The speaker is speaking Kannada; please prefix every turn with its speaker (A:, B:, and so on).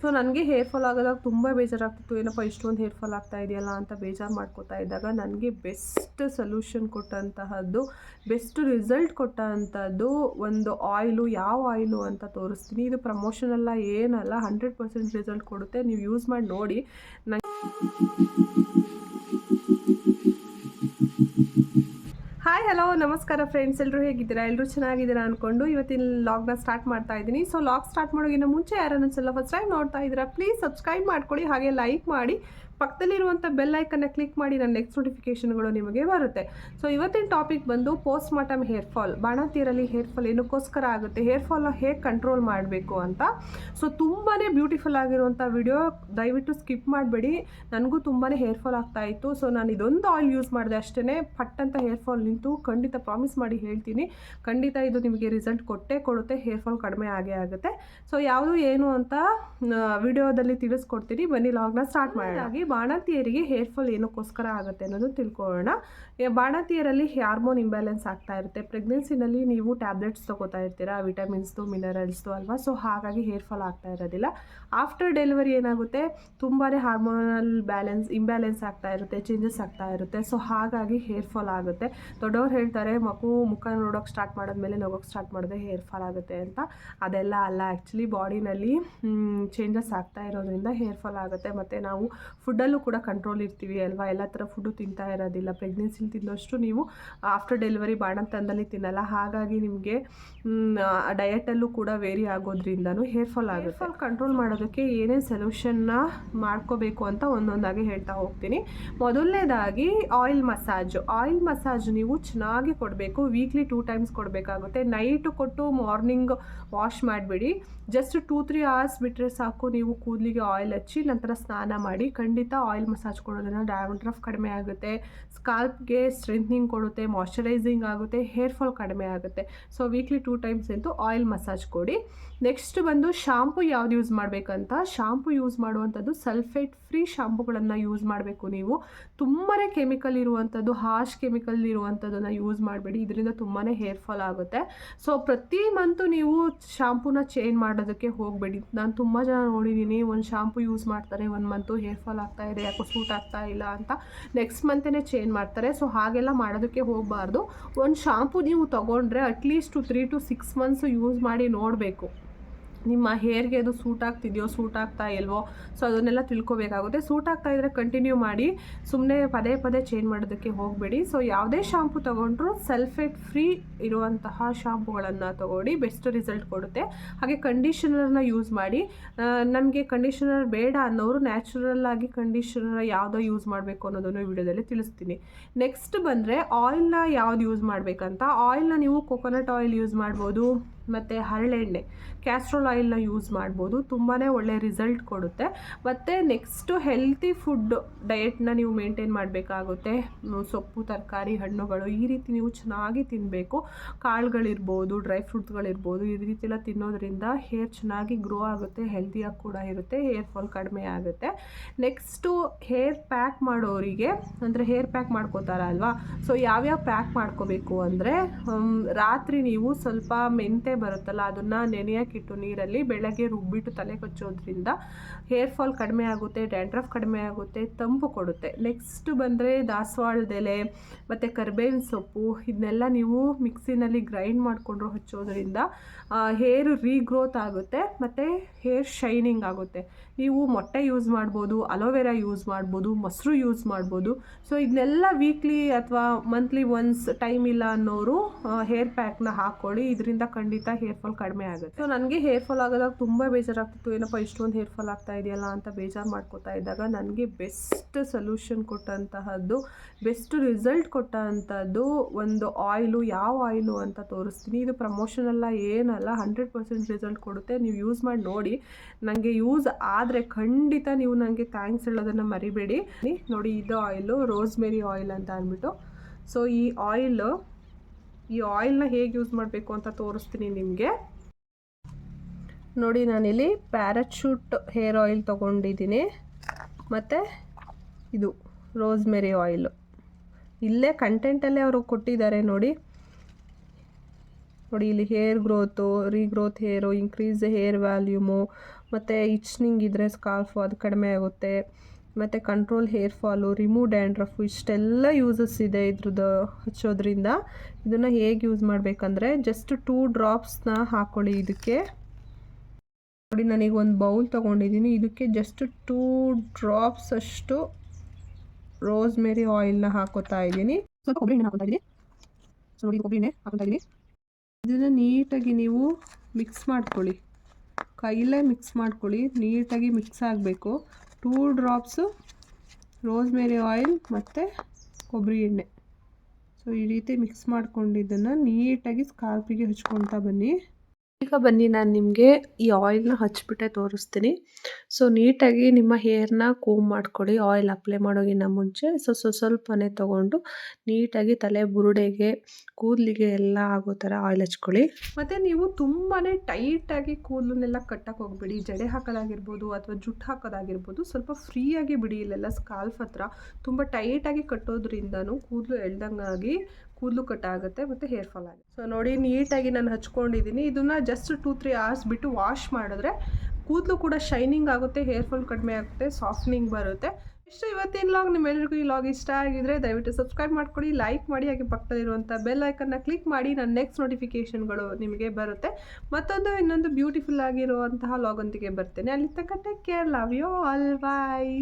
A: ಸೊ ನನಗೆ ಹೇರ್ ಫಾಲ್ ಆಗೋದಾಗ ತುಂಬ ಬೇಜಾರಾಗ್ತಿತ್ತು. ಏನಪ್ಪ, ಇಷ್ಟೊಂದು ಹೇರ್ ಫಾಲ್ ಆಗ್ತಾ ಇದೆಯಲ್ಲ ಅಂತ ಬೇಜಾರು ಮಾಡ್ಕೋತಾ ಇದ್ದಾಗ ನನಗೆ ಬೆಸ್ಟ್ ಸೊಲ್ಯೂಷನ್ ಕೊಟ್ಟಂತಹದ್ದು ಬೆಸ್ಟ್ ರಿಸಲ್ಟ್ ಕೊಟ್ಟಂಥದ್ದು ಒಂದು ಆಯಿಲು ಯಾವ ಆಯಿಲು ಅಂತ ತೋರಿಸ್ತೀನಿ. ಇದು ಪ್ರಮೋಷನ್ ಎಲ್ಲ ಏನಲ್ಲ ಹಂಡ್ರೆಡ್ ಪರ್ಸೆಂಟ್ ರಿಸಲ್ಟ್ ಕೊಡುತ್ತೆ. ನೀವು ಯೂಸ್ ಮಾಡಿ ನೋಡಿ. ನಂಗೆ ಹಾಯ್ ಹಲೋ ನಮಸ್ಕಾರ ಫ್ರೆಂಡ್ಸ್ ಎಲ್ಲರೂ ಹೇಗಿದ್ದೀರಾ? ಎಲ್ಲರೂ ಚೆನ್ನಾಗಿದ್ದೀರಾ ಅಂದ್ಕೊಂಡು ಇವತ್ತಿನ ಲಾಗ್ನ ಸ್ಟಾರ್ಟ್ ಮಾಡ್ತಾ ಇದ್ದೀನಿ. ಸೊ ಲಾಗ್ ಸ್ಟಾರ್ಟ್ ಮಾಡೋಗಿನ ಮುಂಚೆ ಯಾರನ್ನ ಫಸ್ಟ್ ಟೈಮ್ ನೋಡ್ತಾ ಇದ್ದೀರಾ ಪ್ಲೀಸ್ ಸಬ್ಸ್ಕ್ರೈಬ್ ಮಾಡ್ಕೊಳ್ಳಿ. ಹಾಗೆ ಲೈಕ್ ಮಾಡಿ. ಪಕ್ಕದಲ್ಲಿರುವಂಥ ಬೆಲ್ ಐಕನ್ನ ಕ್ಲಿಕ್ ಮಾಡಿ ನನ್ನ ನೆಕ್ಸ್ಟ್ ನೋಟಿಫಿಕೇಷನ್ಗಳು ನಿಮಗೆ ಬರುತ್ತೆ. ಸೊ ಇವತ್ತಿನ ಟಾಪಿಕ್ ಬಂದು ಪೋಸ್ಟ್ ಮಾರ್ಟಮ್ ಹೇರ್ ಫಾಲ್ ಬಾಣತಿಯರಲ್ಲಿ ಹೇರ್ ಫಾಲ್ ಏನಕ್ಕೋಸ್ಕರ ಆಗುತ್ತೆ? ಹೇರ್ ಫಾಲ್ನ ಹೇಗೆ ಕಂಟ್ರೋಲ್ ಮಾಡಬೇಕು ಅಂತ? ಸೊ ತುಂಬಾ ಬ್ಯೂಟಿಫುಲ್ ಆಗಿರುವಂಥ ವಿಡಿಯೋ ದಯವಿಟ್ಟು ಸ್ಕಿಪ್ ಮಾಡಬೇಡಿ. ನನಗೂ ತುಂಬಾ ಹೇರ್ ಫಾಲ್ ಆಗ್ತಾ ಇತ್ತು. ಸೊ ನಾನು ಇದೊಂದು ಆಯಿಲ್ ಯೂಸ್ ಮಾಡಿದೆ ಅಷ್ಟೇ ಪಟ್ಟಂತ ಹೇರ್ ಫಾಲ್ ನಿಂತು ಖಂಡಿತ ಪ್ರಾಮಿಸ್ ಮಾಡಿ ಹೇಳ್ತೀನಿ. ಖಂಡಿತ ಇದು ನಿಮಗೆ ರಿಸಲ್ಟ್ ಕೊಟ್ಟೇ, ಕೊಡುತ್ತೆ. ಹೇರ್ ಫಾಲ್ ಕಡಿಮೆ ಆಗೇ ಆಗುತ್ತೆ. ಸೊ ಯಾವುದು ಏನು ಅಂತ ವಿಡಿಯೋದಲ್ಲಿ ತಿಳಿಸ್ಕೊಡ್ತೀನಿ. ಬನ್ನಿ ಲಾಗ್ನ ಸ್ಟಾರ್ಟ್ ಮಾಡಿ ಬಾಣಂತಿಯರಿಗೆ ಹೇರ್ ಫಾಲ್ ಏನಕ್ಕೋಸ್ಕರ ಆಗುತ್ತೆ ಅನ್ನೋದು ತಿಳ್ಕೊಳ್ಳೋಣ. ಬಾಣತಿಯರಲ್ಲಿ ಹಾರ್ಮೋನ್ ಇಂಬ್ಯಾಲೆನ್ಸ್ ಆಗ್ತಾ ಇರುತ್ತೆ. ಪ್ರೆಗ್ನೆನ್ಸಿನಲ್ಲಿ ನೀವು ಟ್ಯಾಬ್ಲೆಟ್ಸ್ ತೊಗೋತಾ ಇರ್ತೀರಾ ವಿಟಮಿನ್ಸ್ದು ಮಿನರಲ್ಸ್ದು ಅಲ್ವಾ? ಸೊ ಹಾಗಾಗಿ ಹೇರ್ ಫಾಲ್ ಆಗ್ತಾ ಇರೋದಿಲ್ಲ. ಆಫ್ಟರ್ ಡೆಲಿವರಿ ಏನಾಗುತ್ತೆ? ತುಂಬಾ ಹಾರ್ಮೋನಲ್ ಬ್ಯಾಲೆನ್ಸ್ ಇಂಬ್ಯಾಲೆನ್ಸ್ ಆಗ್ತಾ ಇರುತ್ತೆ ಚೇಂಜಸ್ ಆಗ್ತಾ ಇರುತ್ತೆ. ಸೊ ಹಾಗಾಗಿ ಹೇರ್ ಫಾಲ್ ಆಗುತ್ತೆ. ದೊಡ್ಡವ್ರು ಹೇಳ್ತಾರೆ, ಮಗು ಮುಖ ನೋಡೋಕೆ ಸ್ಟಾರ್ಟ್ ಮಾಡಿದ್ಮೇಲೆ ನಗೋಕೆ ಸ್ಟಾರ್ಟ್ ಮಾಡಿದ್ರೆ ಹೇರ್ ಫಾಲ್ ಆಗುತ್ತೆ ಅಂತ. ಅದೆಲ್ಲ ಅಲ್ಲ ಆ್ಯಕ್ಚುಲಿ ಬಾಡಿನಲ್ಲಿ ಚೇಂಜಸ್ ಆಗ್ತಾ ಇರೋದ್ರಿಂದ ಹೇರ್ ಫಾಲ್ ಆಗುತ್ತೆ. ಮತ್ತು ನಾವು ಫುಡ್ಡಲ್ಲೂ ಕೂಡ ಕಂಟ್ರೋಲ್ ಇರ್ತೀವಿ ಅಲ್ವಾ? ಎಲ್ಲ ಥರ ಫುಡ್ಡು ತಿಂತಾ ಇರೋದಿಲ್ಲ. ಪ್ರೆಗ್ನೆನ್ಸಿಲಿ ತಿನ್ನೋಷ್ಟು ನೀವು ಆಫ್ಟರ್ ಡೆಲಿವರಿ ಬಾಣಂತನದಲ್ಲಿ ತಿನ್ನಲ್ಲ. ಹಾಗಾಗಿ ನಿಮಗೆ ಡಯಟಲ್ಲೂ ಕೂಡ ವೇರಿ ಆಗೋದ್ರಿಂದನೂ ಹೇರ್ ಫಾಲ್ ಆಗುತ್ತೆ. ಫಾಲ್ ಕಂಟ್ರೋಲ್ ಮಾಡೋದಕ್ಕೆ ಏನೇನು ಸೊಲ್ಯೂಷನ್ನ ಮಾಡ್ಕೋಬೇಕು ಅಂತ ಒಂದೊಂದಾಗಿ ಹೇಳ್ತಾ ಹೋಗ್ತೀನಿ. ಮೊದಲನೇದಾಗಿ ಆಯಿಲ್ ಮಸಾಜ್ ಆಯಿಲ್ ಮಸಾಜ್ ನೀವು ಚೆನ್ನಾಗಿ ಕೊಡಬೇಕು. ವೀಕ್ಲಿ ಟೂ ಟೈಮ್ಸ್ ಕೊಡಬೇಕಾಗುತ್ತೆ. ನೈಟು ಕೊಟ್ಟು ಮಾರ್ನಿಂಗ್ ವಾಶ್ ಮಾಡಿಬಿಡಿ. ಜಸ್ಟ್ ಟೂ ತ್ರೀ ಅವರ್ಸ್ ಬಿಟ್ಟರೆ ಸಾಕು. ನೀವು ಕೂದಲಿಗೆ ಆಯಿಲ್ ಹಚ್ಚಿ ನಂತರ ಸ್ನಾನ ಮಾಡಿ. ಖಂಡಿತ ಆಯಿಲ್ ಮಸಾಜ್ ಕೊಡೋದ್ರಿಂದ ಡ್ಯಾಂಡ್ರಫ್ ಕಡಿಮೆ ಆಗುತ್ತೆ. ಸ್ಕಾಲ್ಪ್ಗೆ ಸ್ಟ್ರೆಂತ್ನಿಂಗ್ ಕೊಡುತ್ತೆ ಮಾಯಶ್ಚರೈಸಿಂಗ್ ಆಗುತ್ತೆ ಹೇರ್ ಫಾಲ್ ಕಡಿಮೆ ಆಗುತ್ತೆ. ಸೊ ವೀಕ್ಲಿ ಟೂ ಟೈಮ್ಸ್ ಅಂತೂ ಆಯಿಲ್ ಮಸಾಜ್ ಕೊಡಿ. ನೆಕ್ಸ್ಟ್ ಬಂದು ಶಾಂಪು ಯಾವ್ದು ಯೂಸ್ ಮಾಡಬೇಕಂತ? ಶಾಂಪು ಯೂಸ್ ಮಾಡುವಂಥದ್ದು ಸಲ್ಫೇಟ್ ಫ್ರೀ ಶಾಂಪುಗಳನ್ನು ಯೂಸ್ ಮಾಡಬೇಕು ನೀವು. ತುಂಬಾ ಕೆಮಿಕಲ್ ಇರುವಂಥದ್ದು ಹಾಶ್ ಕೆಮಿಕಲ್ ಇರುವಂಥದ್ದನ್ನು ಯೂಸ್ ಮಾಡಬೇಡಿ. ಇದರಿಂದ ತುಂಬಾ ಹೇರ್ ಫಾಲ್ ಆಗುತ್ತೆ. ಸೊ ಪ್ರತಿ ಮಂತು ನೀವು ಶಾಂಪೂನ ಚೇಂಜ್ ಮಾಡೋದಕ್ಕೆ ಹೋಗಬೇಡಿ. ನಾನು ತುಂಬ ಜನ ನೋಡಿದ್ದೀನಿ, ಒಂದು ಶಾಂಪು ಯೂಸ್ ಮಾಡ್ತಾರೆ, ಒಂದು ಮಂತು ಹೇರ್ ಫಾಲ್ ಆಗ್ತಾ ಇದೆ, ಯಾಕೋ ಸೂಟ್ ಆಗ್ತಾ ಇಲ್ಲ ಅಂತ. ನೆಕ್ಸ್ಟ್ ಮಂತೇ ಚೇಂಜ್ ಮಾಡ್ತಾರೆ. ಸೊ ಹಾಗೆಲ್ಲ ಮಾಡೋದಕ್ಕೆ ಹೋಗಬಾರ್ದು. ಒಂದು ಶಾಂಪು ನೀವು ತೊಗೊಂಡ್ರೆ at least three to six months use ಮಾಡಿ ನೋಡಬೇಕು. ನಿಮ್ಮ ಹೇರ್ಗೆ ಅದು ಸೂಟ್ ಆಗ್ತಿದೆಯೋ, ಸೂಟ್ ಆಗ್ತಾ ಇಲ್ವೋ ಸೊ ಅದನ್ನೆಲ್ಲ ತಿಳ್ಕೊಬೇಕಾಗುತ್ತೆ. ಸೂಟ್ ಆಗ್ತಾ ಇದ್ದರೆ ಕಂಟಿನ್ಯೂ ಮಾಡಿ ಸುಮ್ಮನೆ ಪದೇ ಪದೇ ಚೇಂಜ್ ಮಾಡೋದಕ್ಕೆ ಹೋಗಬೇಡಿ. ಸೊ ಯಾವುದೇ ಶಾಂಪು ತೊಗೊಂಡ್ರು ಸಲ್ಫೇಟ್ ಫ್ರೀ ಇರುವಂತಹ ಶಾಂಪುಗಳನ್ನು ತೊಗೊಳ್ಳಿ ಬೆಸ್ಟ್ ರಿಸಲ್ಟ್ ಕೊಡುತ್ತೆ. ಹಾಗೆ ಕಂಡೀಷನರ್ನ ಯೂಸ್ ಮಾಡಿ. ನಮಗೆ ಕಂಡೀಷನರ್ ಬೇಡ ಅನ್ನೋರು ನ್ಯಾಚುರಲ್ ಆಗಿ ಕಂಡೀಷನರ್ ಯಾವುದೋ ಯೂಸ್ ಮಾಡಬೇಕು ಅನ್ನೋದನ್ನು ವಿಡಿಯೋದಲ್ಲಿ ತಿಳಿಸ್ತೀನಿ. ನೆಕ್ಸ್ಟ್ ಬಂದರೆ ಆಯಿಲ್ನ ಯಾವ್ದು ಯೂಸ್ ಮಾಡಬೇಕಂತ? ಆಯಿಲ್ನ ನೀವು ಕೊಕೊನಟ್ ಆಯಿಲ್ ಯೂಸ್ ಮಾಡ್ಬೋದು. ಮತ್ತು ಹರಳೆಣ್ಣೆ. ಕ್ಯಾಸ್ಟ್ರೋಲ್ ಆಯಿಲ್ನ ಯೂಸ್ ಮಾಡ್ಬೋದು. ತುಂಬಾ ಒಳ್ಳೆ ರಿಸಲ್ಟ್ ಕೊಡುತ್ತೆ. ಮತ್ತು ನೆಕ್ಸ್ಟು ಹೆಲ್ತಿ ಫುಡ್ ಡಯೆಟ್ನ ನೀವು ಮೇಂಟೈನ್ ಮಾಡಬೇಕಾಗುತ್ತೆ. ಸೊಪ್ಪು, ತರಕಾರಿ, ಹಣ್ಣುಗಳು ಈ ರೀತಿ ನೀವು ಚೆನ್ನಾಗಿ ತಿನ್ನಬೇಕು ಕಾಳುಗಳಿರ್ಬೋದು ಡ್ರೈ ಫ್ರೂಟ್ಸ್ಗಳಿರ್ಬೋದು ಈ ರೀತಿ ಎಲ್ಲ ತಿನ್ನೋದ್ರಿಂದ ಹೇರ್ ಚೆನ್ನಾಗಿ ಗ್ರೋ ಆಗುತ್ತೆ ಹೆಲ್ತಿಯಾಗಿ ಕೂಡ ಇರುತ್ತೆ ಹೇರ್ ಫಾಲ್ ಕಡಿಮೆ ಆಗುತ್ತೆ. ನೆಕ್ಸ್ಟು ಹೇರ್ ಪ್ಯಾಕ್ ಮಾಡೋರಿಗೆ, ಅಂದರೆ ಹೇರ್ ಪ್ಯಾಕ್ ಮಾಡ್ಕೋತಾರಲ್ವಾ ಸೊ ಯಾವ್ಯಾವ ಪ್ಯಾಕ್ ಮಾಡ್ಕೋಬೇಕು ಅಂದರೆ ರಾತ್ರಿ ನೀವು ಸ್ವಲ್ಪ ಮೆಂತೆ ಬರುತ್ತಲ್ಲ, ಅದನ್ನು ನೆನೆಯೋಕ್ಕಿಟ್ಟು ನೀರಲ್ಲಿ ಬೆಳಗ್ಗೆ ರುಬ್ಬಿಟ್ಟು ತಲೆ ಕೊಚ್ಚೋದ್ರಿಂದ ಹೇರ್ ಫಾಲ್ ಕಡಿಮೆ ಆಗುತ್ತೆ ಡ್ಯಾಂಡ್ರಫ್ ಕಡಿಮೆ ಆಗುತ್ತೆ, ತಂಪು ಕೊಡುತ್ತೆ. ನೆಕ್ಸ್ಟ್ ಬಂದರೆ ದಾಸವಾಳದೆಲೆ ಮತ್ತು ಕರ್ಬೇವಿನ ಸೊಪ್ಪು ಇದನ್ನೆಲ್ಲ ನೀವು ಮಿಕ್ಸಿನಲ್ಲಿ ಗ್ರೈಂಡ್ ಮಾಡಿಕೊಂಡು ಹಚ್ಚೋದ್ರಿಂದ ಹೇರ್ ರೀಗ್ರೋತ್ ಆಗುತ್ತೆ, ಮತ್ತು ಹೇರ್ ಶೈನಿಂಗ್ ಆಗುತ್ತೆ. ನೀವು ಮೊಟ್ಟೆ ಯೂಸ್ ಮಾಡ್ಬೋದು, ಅಲೋವೆರಾ ಯೂಸ್ ಮಾಡ್ಬೋದು, ಮೊಸರು ಯೂಸ್ ಮಾಡ್ಬೋದು. ಸೊ ಇದನ್ನೆಲ್ಲ ವೀಕ್ಲಿ ಅಥವಾ ಮಂತ್ಲಿ ಒನ್ಸ್ ಟೈಮ್ ಇಲ್ಲ ಅನ್ನೋರು ಹೇರ್ ಪ್ಯಾಕ್ನ ಹಾಕ್ಕೊಳ್ಳಿ ಇದರಿಂದ ಖಂಡಿತ ಹೇರ್ ಫಾಲ್ ಕಡಿಮೆ ಆಗುತ್ತೆ. ಸೊ ನನಗೆ ಹೇರ್ ಫಾಲ್ ಆಗೋದಾಗ ತುಂಬ ಬೇಜಾರಾಗ್ತಿತ್ತು. ಏನಪ್ಪ, ಇಷ್ಟೊಂದು ಹೇರ್ ಫಾಲ್ ಆಗ್ತಾ ಇದೆಯಲ್ಲ ಅಂತ ಬೇಜಾರು ಮಾಡ್ಕೋತಾ ಇದ್ದಾಗ ನನಗೆ ಬೆಸ್ಟ್ ಸೊಲ್ಯೂಷನ್ ಕೊಟ್ಟಂತಹದ್ದು ಬೆಸ್ಟ್ ರಿಸಲ್ಟ್ ಕೊಟ್ಟಂಥದ್ದು ಒಂದು ಆಯಿಲು ಯಾವ ಆಯಿಲು ಅಂತ ತೋರಿಸ್ತೀನಿ. ಇದು ಪ್ರಮೋಷನ್ ಎಲ್ಲ ಏನಲ್ಲ ಹಂಡ್ರೆಡ್ ಪರ್ಸೆಂಟ್ ರಿಸಲ್ಟ್ ಕೊಡುತ್ತೆ. ನೀವು ಯೂಸ್ ಮಾಡಿ ನೋಡಿ. ನನಗೆ ಯೂಸ್ ಆದರೆ ಖಂಡಿತ ನೀವು ನನಗೆ ಥ್ಯಾಂಕ್ಸ್ ಹೇಳೋದನ್ನು ಮರಿಬೇಡಿ. ನೋಡಿ, ಇದು ಆಯಿಲು ರೋಸ್ಮೆರಿ ಆಯಿಲ್ ಅಂತ ಅಂದ್ಬಿಟ್ಟು. ಸೊ ಈ ಆಯಿಲು ಈ ಆಯಿಲ್ನ ಹೇಗೆ ಯೂಸ್ ಮಾಡಬೇಕು ಅಂತ ತೋರಿಸ್ತೀನಿ ನಿಮಗೆ. ನೋಡಿ, ನಾನಿಲ್ಲಿ ಪ್ಯಾರಾಚೂಟ್ ಹೇರ್ ಆಯಿಲ್ ತೊಗೊಂಡಿದ್ದೀನಿ. ಮತ್ತು ಇದು ರೋಸ್ಮೆರಿ ಆಯಿಲು. ಇಲ್ಲೇ ಕಂಟೆಂಟಲ್ಲೇ ಅವರು ಕೊಟ್ಟಿದ್ದಾರೆ ನೋಡಿ. ನೋಡಿ, ಇಲ್ಲಿ hair growth, regrowth hair increase hair volume, ಮತ್ತು ಇಚ್ನಿಂಗ್ ಇದ್ದರೆ ಸ್ಕಾಲ್ಫು ಅದು ಕಡಿಮೆ ಆಗುತ್ತೆ. ಮತ್ತು control hair fall remove dandruff ಇಷ್ಟೆಲ್ಲ ಯೂಸಸ್ ಇದೆ ಇದ್ರದ್ದು ಹಚ್ಚೋದ್ರಿಂದ. ಇದನ್ನು ಹೇಗೆ ಯೂಸ್ ಮಾಡಬೇಕಂದ್ರೆ ಜಸ್ಟ್ ಟೂ ಡ್ರಾಪ್ಸ್ನ ಹಾಕ್ಕೊಳ್ಳಿ ಇದಕ್ಕೆ. ನೋಡಿ ನನಗೆ ಒಂದು ಬೌಲ್ ತೊಗೊಂಡಿದ್ದೀನಿ ಇದಕ್ಕೆ ಜಸ್ಟ್ ಟೂ ಡ್ರಾಪ್ಸ್ ಅಷ್ಟು ರೋಸ್ ಮೇರಿ ಆಯಿಲ್ನ ಹಾಕೋತಾ ಇದ್ದೀನಿ. ಸ್ವಲ್ಪ ಕೊಬ್ಬರಿ ಹಾಕೋತಾ ಇದ್ದೀನಿ. ಸೊ ನೋಡಿ ಕೊಬ್ಬರಿ ಹಾಕೋತಾ ಇದ್ದೀನಿ. ಇದನ್ನು ನೀಟಾಗಿ ನೀವು ಮಿಕ್ಸ್ ಮಾಡ್ಕೊಳ್ಳಿ. ಕೈಲೇ ಮಿಕ್ಸ್ ಮಾಡ್ಕೊಳ್ಳಿ. ನೀಟಾಗಿ ಮಿಕ್ಸ್ ಆಗಬೇಕು. Two drops rosemary oil ಮತ್ತು ಕೊಬ್ಬರಿ ಎಣ್ಣೆ. ಸೊ ಈ ರೀತಿ ಮಿಕ್ಸ್ ಮಾಡ್ಕೊಂಡಿದ್ದನ್ನು ನೀಟಾಗಿ ಸ್ಕಾಲ್ಪಿಗೆ ಹಚ್ಕೊತಾ ಬನ್ನಿ. ಈಗ ಬನ್ನಿ, ನಾನು ನಿಮಗೆ ಈ ಆಯಿಲ್ನ ಹಚ್ಬಿಟ್ಟೆ ತೋರಿಸ್ತೀನಿ. ಸೊ ನೀಟಾಗಿ ನಿಮ್ಮ ಹೇರ್ನ ಕೂಮ್ ಮಾಡ್ಕೊಳ್ಳಿ. ಆಯಿಲ್ ಅಪ್ಲೈ ಮಾಡೋಗಿನ್ನ ಮುಂಚೆ. ಸೊ ಸೊ ಸ್ವಲ್ಪನೇ ತೊಗೊಂಡು ನೀಟಾಗಿ ತಲೆ ಬುರುಡೆಗೆ, ಕೂದಲಿಗೆ ಎಲ್ಲ ಆಗೋ ಥರ ಆಯಿಲ್ ಹಚ್ಕೊಳ್ಳಿ. ಮತ್ತು ನೀವು ತುಂಬಾ ಟೈಟಾಗಿ ಕೂದಲನ್ನೆಲ್ಲ ಕಟ್ಟಕ್ಕೆ ಹೋಗ್ಬೇಡಿ. ಜಡೆ ಹಾಕೋದಾಗಿರ್ಬೋದು ಅಥವಾ ಜುಟ್ಟು ಹಾಕೋದಾಗಿರ್ಬೋದು. ಸ್ವಲ್ಪ ಫ್ರೀಯಾಗಿ ಬಿಡಿ ಇಲ್ಲೆಲ್ಲ ಸ್ಕಾಲ್ಫ್ ಹತ್ರ. ತುಂಬ ಟೈಟಾಗಿ ಕಟ್ಟೋದ್ರಿಂದನೂ ಕೂದಲು ಎಳ್ದಂಗಾಗಿ ಕೂದಲು ಕಟ್ಟಾಗುತ್ತೆ ಮತ್ತು ಹೇರ್ ಫಾಲ್ ಆಗುತ್ತೆ. ಸೊ ನೋಡಿ, ನೀಟಾಗಿ ನಾನು ಹಚ್ಕೊಂಡಿದ್ದೀನಿ. ಇದನ್ನು ಜಸ್ಟ್ ಟೂ ತ್ರೀ ಅವರ್ಸ್ ಬಿಟ್ಟು ವಾಶ್ ಮಾಡಿದ್ರೆ ಕೂದಲು ಕೂಡ ಶೈನಿಂಗ್ ಆಗುತ್ತೆ ಹೇರ್ ಫಾಲ್ ಕಡಿಮೆ ಆಗುತ್ತೆ ಸಾಫ್ಟ್ನಿಂಗ್ ಬರುತ್ತೆ. ಇಷ್ಟು ಇವತ್ತಿನ ಲಾಗ್ ನಿಮ್ಮೆಲ್ಲರಿಗೂ ಈ ಲಾಗ್ ಇಷ್ಟ ಆಗಿದ್ರೆ ದಯವಿಟ್ಟು ಸಬ್ಸ್ಕ್ರೈಬ್ ಮಾಡ್ಕೊಡಿ ಲೈಕ್ ಮಾಡಿ, ಹಾಗೆ ಪಕ್ಕದಲ್ಲಿರುವಂಥ ಬೆಲ್ ಐಕನ್ನ ಕ್ಲಿಕ್ ಮಾಡಿ, ನನ್ನ ನೆಕ್ಸ್ಟ್ ನೋಟಿಫಿಕೇಷನ್ಗಳು ನಿಮಗೆ ಬರುತ್ತೆ. ಮತ್ತೊಂದು, ಇನ್ನೊಂದು ಬ್ಯೂಟಿಫುಲ್ ಆಗಿರುವಂತಹ ಲಾಗ್ ಒಂದಿಗೆ ಬರ್ತೇನೆ. ಅಲ್ಲಿ take care love you all bye